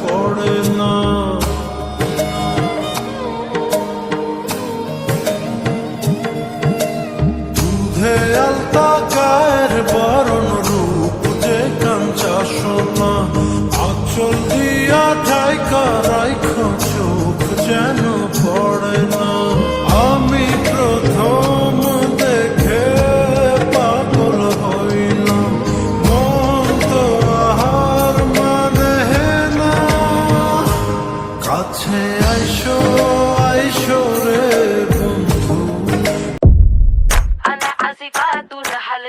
পড়ে না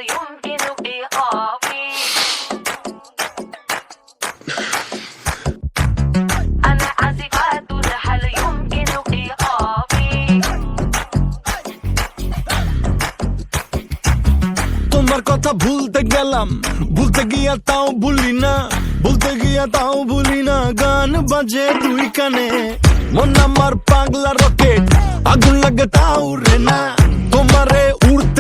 يمكن إيقافي أنا عازفة هل يمكن إيقافي তোমার কথা ভুলতে গেলাম ভুলতে গিয়া তাও ভুলি না ভুলতে গিয়া তাও ভুলি না গান বাজে দুই কানে মন আমার পাগলা রকেট আগুন লাগে তাও রে না তোমারে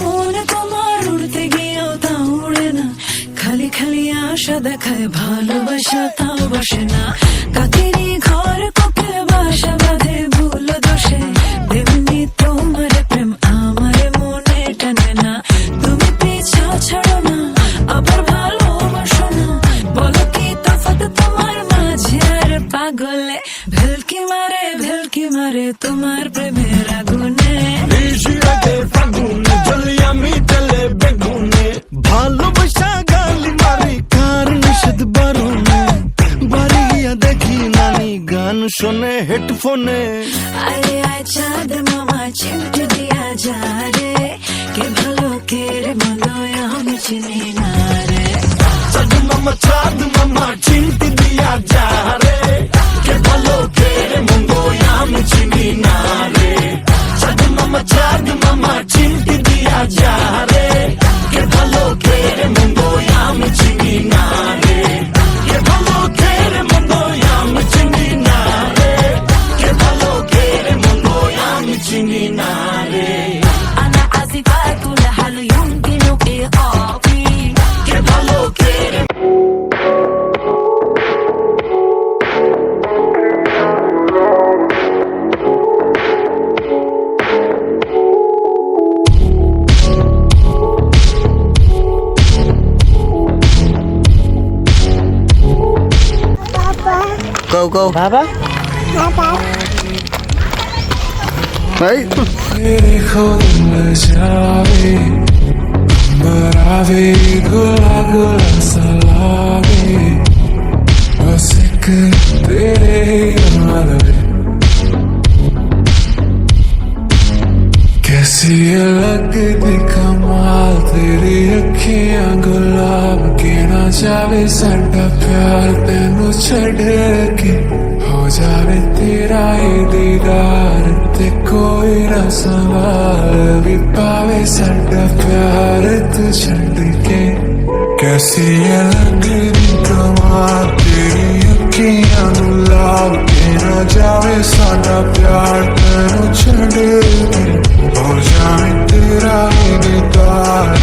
মনে তোমার উড়তে গিয়েও তা উড়ে না খালি খালি আশা দেখায় ভালোবাসা তাও বসে না কাকেরই শোনে হেডফোনে আরে আয় চাঁদ মামা চিমটি দিয়া যা রে কে ভালো কে রে মন্দ আমি চিনি না রে চাঁদ মামা চাঁদ মামা চিনতে দিয়া যা রে কে ভালো কে রে মন্দ আমি চিনি না রে চাঁদ মামা চাঁদ মামা চিনতে দিয়া যা রে কও কও বাবা এই तेरे खोल जावे बरावे गुला गुला सलावे बस एक तेरे मलबे कैसी लगती कमाल ਤੇਰੀ ਅੱਖੀਆਂ ਗੁਲਾਬ ਕਿਨਾ ਜਾਵੇ ਸਾਡਾ ਪਿਆਰ ਤੈਨੂੰ ਛੱਡ ਕੇ। ਹੋ ਜਾਵੇ ਤੇਰਾ ਇਹ ਦੀਦਾਰ ਤੇ ਕੋਈ ਨਾ ਸਵਾਲ ਵੀ ਪਾਵੇ ਸਾਡਾ ਪਿਆਰ ਤੂੰ ਛੱਡ ਕੇ। ਕੈਸੀ ਇਹ ਲੱਗਦੀ ਕਮਾਲ ਤੇਰੀ ਅੱਖੀਆਂ ਗੁਲਾਬ ਕੇ ਨਾ ਜਾਵੇ ਸਾਡਾ ਪਿਆਰ ਤੈਨੂੰ ਛੱਡ ਕੇ। ਹੋ ਜਾਵੇ ਤੇਰਾ ਇਹ ਦੀਦਾਰ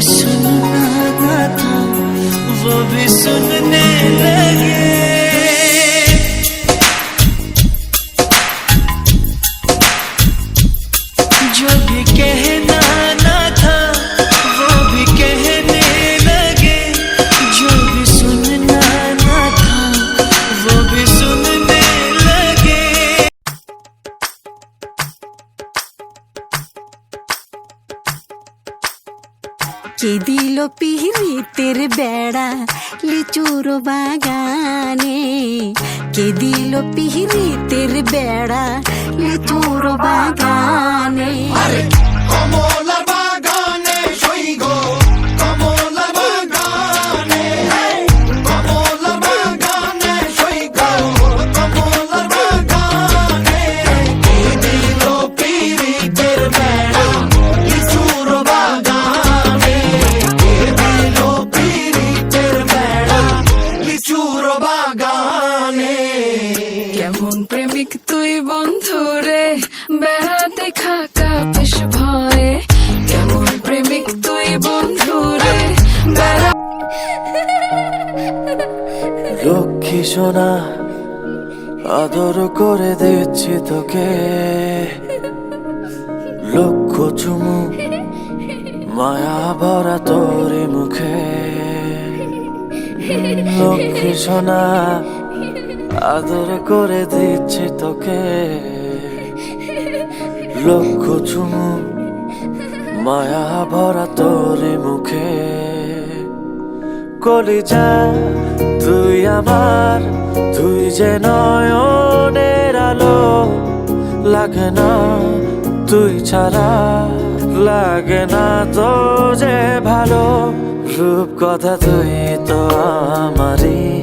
सुनना था वो भी सुनने लगे। কে দিল পিহিতের বেড়া? লিচুর বাগানে। কে দিল পিহিতের বেড়া? লিচুর বাগানে। কেমন প্রেমিক তুই বন্ধু রে। বেড়াতে খাকা বেশ ভয়ে। কেমন প্রেমিক তুই বন্ধু রে। বেড়া লক্ষ্মী সোনা, আদর করে দিচ্ছি তোকে। লক্ষ চুমু, মায়া ভরা তোর মুখে। লক্ষ্মী সোনা আদর করে দিচ্ছি তোকে। লক্ষ চুমু মায়া ভরা তোর মুখে। কলিজা, তুই আমার, তুই যে নয়নের আলো। লাগে না, তুই ছাড়া লাগে না তো যে ভালো। রূপ কথা তুই তো আমারই।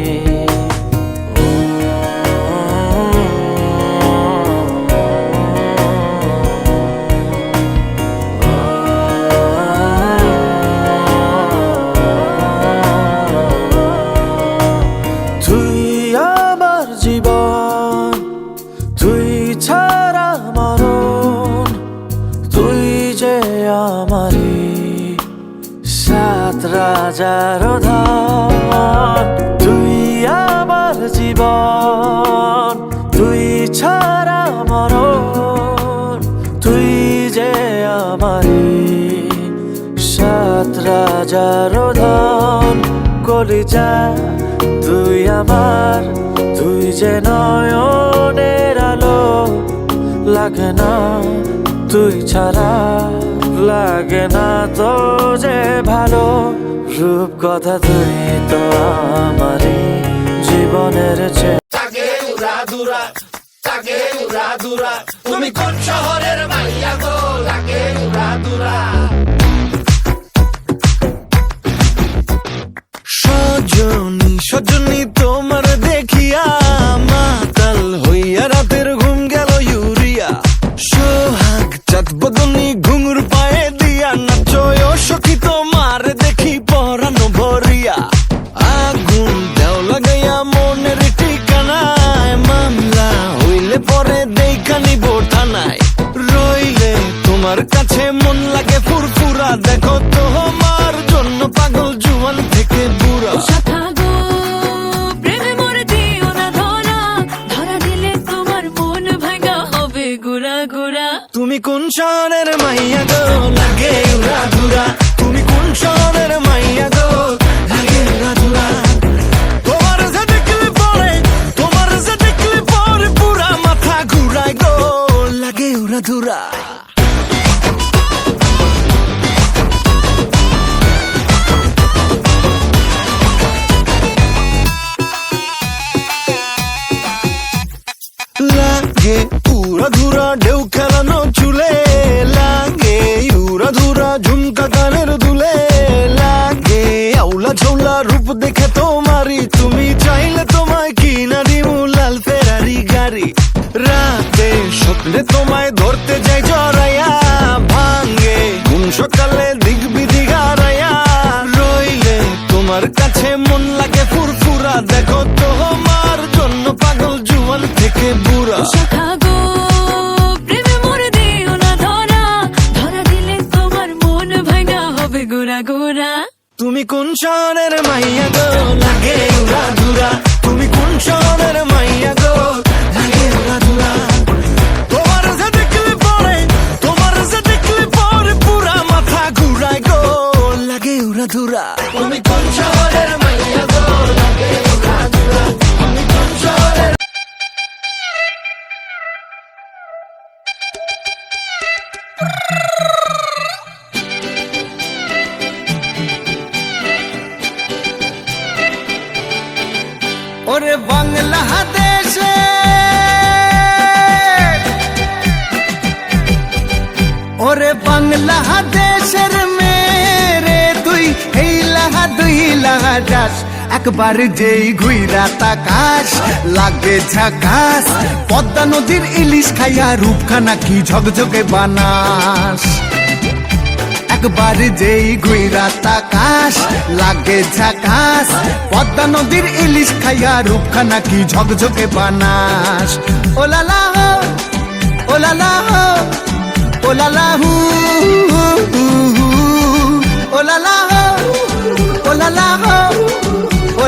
লাগে না, তুই ছাড়া লাগে না তো যে ভালো রূপ কথা তুই তো আমারই জীবনের চেয়ে। তুমি কোন শহরের মাইয়া গো? লাগে সজনী সজনী তোমার দেখিয়া উড়া ধুরা লাগে উড়া ধুরা ঢেউ খেলানো তোমায় ধরতে একবার যেই ঘুইরা তাকাস, লাগে ঝাকাস, পদ্মা নদীর ইলিশ খাইয়া রূপখানা কি ঝকঝকে বানাস। একবার যেই ঘুইরা তাকাস, লাগে ঝাকাস, পদ্মা নদীর ইলিশ খাইয়া রূপখানা কি ঝকঝকে বানাস। Oh la la oh la la হো ওলালা হু ওলালা হো ওলালা হো।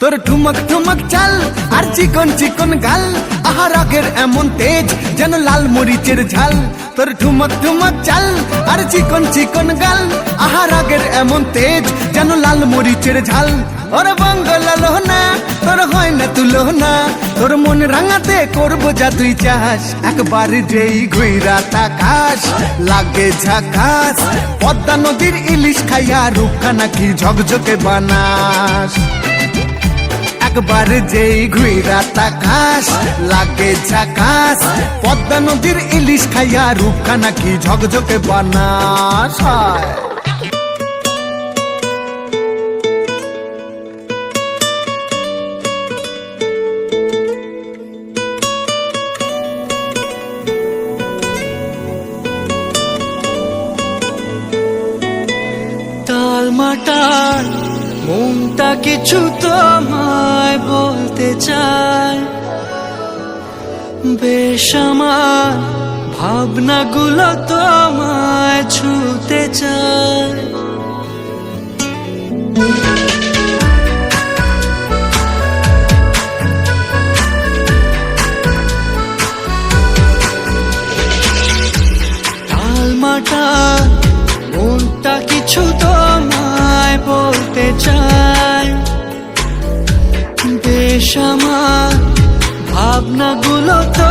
তোর ঠুমক ঠুমক চাল আর চিকন চিকন গাল আহার আগের এমন তেজ যেন লাল মরিচের ঝাল। তোর ঠুমক ঠুমক চাল আর চিকন চিকন গাল আহার আগের এমন তেজ যেন লাল মরিচের ঝাল। ওর বঙ্গলালো না তোর হয় না তুলো না তোর মন রাঙাতে করব যা তুই চাস। একবার যেই ঘুইরা তাকাস, লাগে ঝাকাস, পদ্মা নদীর ইলিশ খাইয়া রূপখানা নাকি ঝকঝকে বানাস। একবার যেই ঘুইরা তাকাস, লাগে ঝাকাস, পদ্মা নদীর ইলিশ খাইয়া রূপখানা নাকি ঝকঝকে বানাস। মাটার মনটা কিছু তোমায় বলতে চায়। বেশ আমার ভাবনাগুলো তোমায় ছুতে চায়। টালমাটা চায় বেশ আমার ভাবনাগুলো তো